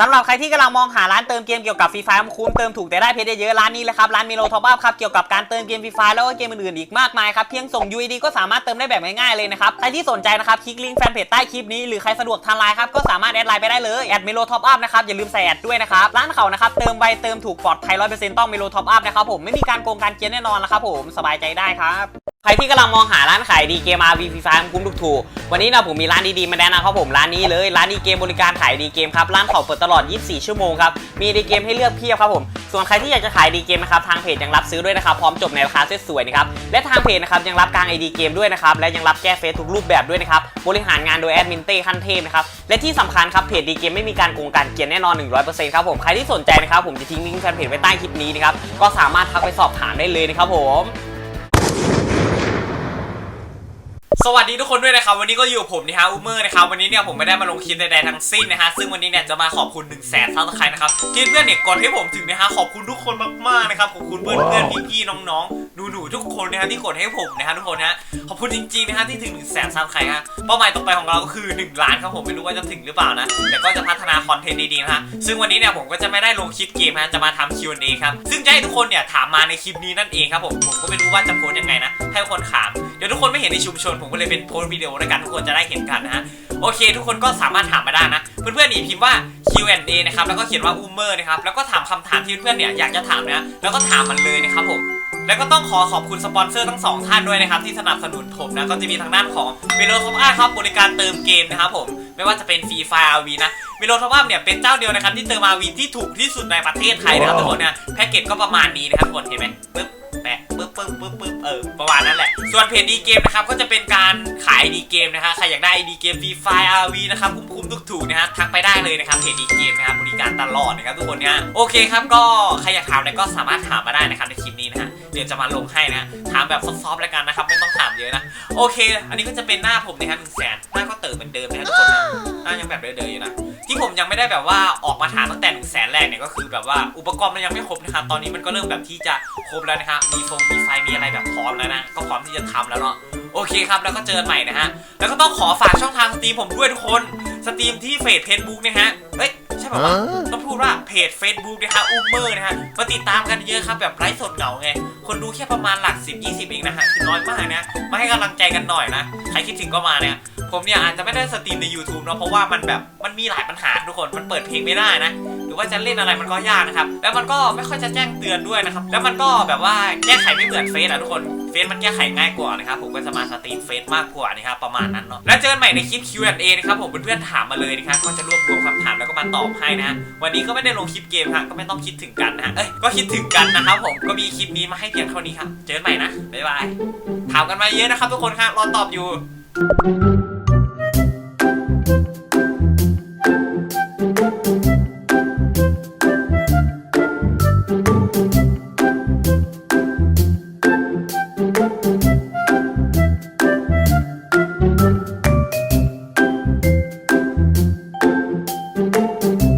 สำหรับใครที่กำลังมองหาร้านเติมเกมเกี่ยวกับฟรีไฟคุ้มเติมถูกแต่ได้เพชรเยอะร้านนี้เลยครับร้านมิโลท็อปอัพครับเกี่ยวกับการเติมเกมฟรีไฟแล้วก็เกมอื่นๆอีกมากมายครับเพียงส่ง UID ก็สามารถเติมได้แบบง่ายๆเลยนะครับใครที่สนใจนะครับคลิกลิงก์แฟนเพจใต้คลิปนี้หรือใครสะดวกทางไลน์ครับก็สามารถแอดไลน์ไปได้เลยแอดมิโลท็อปอัพนะครับอย่าลืมใส่แอดด้วยนะครับร้านเขานะครับเติมไวเติมถูกปลอดภัยร้อยเปอร์เซ็นต์ต้องมิโลท็อปอัพนะครับผมไม่มีการโกงการเกียนแน่นอนนะครับผมสบายใจได้ครับ ใครที่กำลังมองหาร้านขายดีเกม RV ฟรีไฟคุ้มถูกๆวันนี้นะผมมีร้านดีๆมาแนะนำครับผมร้านนี้เลยร้านดีเกมบริการขายดีเกมครับร้านเขาเปิดตลอด 24 ชั่วโมงครับมีดีเกมให้เลือกเพียบครับผมส่วนใครที่อยากจะขายดีเกมนะครับทางเพจยังรับซื้อด้วยนะครับพร้อมจบในราคาสวยๆนะครับและทางเพจนะครับยังรับกลางไอดีเกมด้วยนะครับและยังรับแก้เฟซทุกรูปแบบด้วยนะครับบริหารงานโดยแอดมินเต้ขั้นเทพนะครับและที่สำคัญครับเพจดีเกมไม่มีการโกงการเกียนแน่นอน 100%ครับผมใครที่สนใจนะครับผมจะทิ้งลิงก์แฟนเพจไว้ใต้คลิปนี้นะครับก็สามารถทักไปสอบถามได้เลยนะครับผม สวัสดีทุกคนด้วยนะครับวันนี้ก็อยู่กับผมนะฮะอูเมอร์นะครับวันนี้เนี่ยผมไม่ได้มาลงคลิปใดๆทั้งสิ้นนะฮะซึ่งวันนี้เนี่ยจะมาขอบคุณ1นึ่งแสนซับสไครต์นะครับที่เพื่อนเนี่ยกดให้ผมถึงนะฮะขอบคุณทุกคนมากๆนะครับขอบคุณเพื่อนเพื่อนๆพี่ๆน้องๆหนูๆทุกคนนะฮะที่กดให้ผมนะฮะทุกคนนะฮะขอบคุณจริงๆนะฮะที่ถึง1นึ่งแสนซับสไครต์ฮะเป้าหมายต่อไปของเราก็คือ 1 ล้านครับผมไม่รู้ว่าจะถึงหรือเปล่านะแต่ก็จะพัฒนาคอนเทนต์ดีๆนะฮะซึ่งวันนี้เนี่ยผมก็จะไม่ได้ลงคลิปเกมฮะจะมาทำ Q&A ครับซึ่งจะให้ทุกคนเนี่ยถามมาในคลิปนี้นั่นเองครับผมผมก็ไม่รู้ว่าจะโพสต์ยังไงนะให้ทุกคนถามเดี๋ยวทุกคนไม่เห็นในชุมชนผมก็เลยเป็นโพสต์วิดีโอด้วยกันทุกคนจะได้เห็นกันนะฮะโอเค ทุกคนก็สามารถถามมาได้นะ เพื่อนๆนี่พิมพ์ว่า Q&A นะครับแล้วก็เขียนว่าอูเมอร์นะครับแล้วก็ถามคำถามที่เพื่อนๆเนี่ยอยากจะถามนะแล้วก็ถามมันเลยนะครับผมแล้วก็ต้องขอขอบคุณสปอนเซอร์ทั้งสองท่านด้วยนะครับ ที่สนับสนุนผมนะก็จะมีทางด้านของเมโลท็อปอัพครับบริการเติมเกมนะครับผมไม่ว่าจะเป็นฟรีไฟอาวีนะเมโลท็อปอัพเนี่ยเป็นเจ้าเดียวนะครับที่เติมอาวีที่ถูกที่สุดในประเทศไทยนะครับทุกคนนะแพ็กเกจก็ประมาณนี้นะครับทุกคนเห็นไหมปึ๊บแปะปึ๊ บปึ๊บปึ๊บปึ๊บเออประมาณนั้นแหละ ส่วนเพจดีเกมนะครับก็จะเป็นการขายดีเกมนะฮะใครอยากได้ดีเกมฟรีไฟอาร์วีนะครับคุ้มๆถูกๆนะฮะทักไปได้เลยนะครับเพจดีเกมนะครับบริการตลอดนะครับทุกคนเนี่ยโอเคครับก็ใครอยากถามอะไรก็สามารถถามมาได้นะครับในคลิปนี้นะฮะเดี๋ยวจะมาลงให้นะถามแบบซอฟๆแล้วกันนะครับไม่ต้องถามเยอะนะโอเค อันนี้ก็จะเป็นหน้าผมนะครับหนึ่งแสนหน้าก็เติมเหมือนเดิมนะ ยังไม่ได้แบบว่าออกมาถามตั้งแต่หนึ่งแสนแรกเนี่ยก็คือแบบว่าอุปกรณ์มันยังไม่ครบนะครับตอนนี้มันก็เริ่มแบบที่จะครบแล้วนะครับมีฟงมีไฟมีอะไรแบบพร้อมแล้วนะก็พร้อมที่จะทำแล้วเนาะโอเคครับแล้วก็เจอใหม่นะฮะแล้วก็ต้องขอฝากช่องทางสตรีมผมด้วยทุกคนสตรีมที่เฟซเพจบุ๊กนะฮะเฮ้ย ใช่ป่าต้องพูดว่าเพจ Facebook นะฮะอูเมอร์นะฮะมาติดตามกันเยอะครับแบบไร้สดเหงาไง คนดูแค่ประมาณหลัก 10 20 เองนะฮะคือน้อยมากนะ มาให้กำลังใจกันหน่อยนะ ใครคิดถึงก็มาเนี่ย ผมเนี่ยอาจจะไม่ได้สตรีมใน YouTube เนาะเพราะว่ามันแบบมันมีหลายปัญหาทุกคนมันเปิดเพลงไม่ได้นะ รือว่าจะเล่นอะไรมันก็ยากนะครับ แล้วมันก็ไม่ค่อยจะแจ้งเตือนด้วยนะครับ แล้วมันก็แบบว่าแก้ไขไม่เหมือนเฟซอะทุกคน เฟซมันแก้ไขง่ายกว่านะครับ ผมก็จะมาสตรีมเฟซมากกว่านะครับประมาณนั้นเนาะ แล้วเจอกันใหม่ในคลิป Q&A นะครับผมเพื่อนๆถามมาเลยนะครับ ก็จะรวบรวมคำถามแล้วก็มาตอบให้นะ วันนี้ก็ไม่ได้ลงคลิปเกมฮะ ก็ไม่ต้องคิดถึงกันนะฮะเอ้ย ก็คิดถึงกันนะครับผม ก็มีคลิปนี้มาให้เพียงเท่านี้ครับ เจอกันใหม่นะ บ๊ายบาย ถามกันมาเยอะนะครับทุกคนครับรอตอบอยู่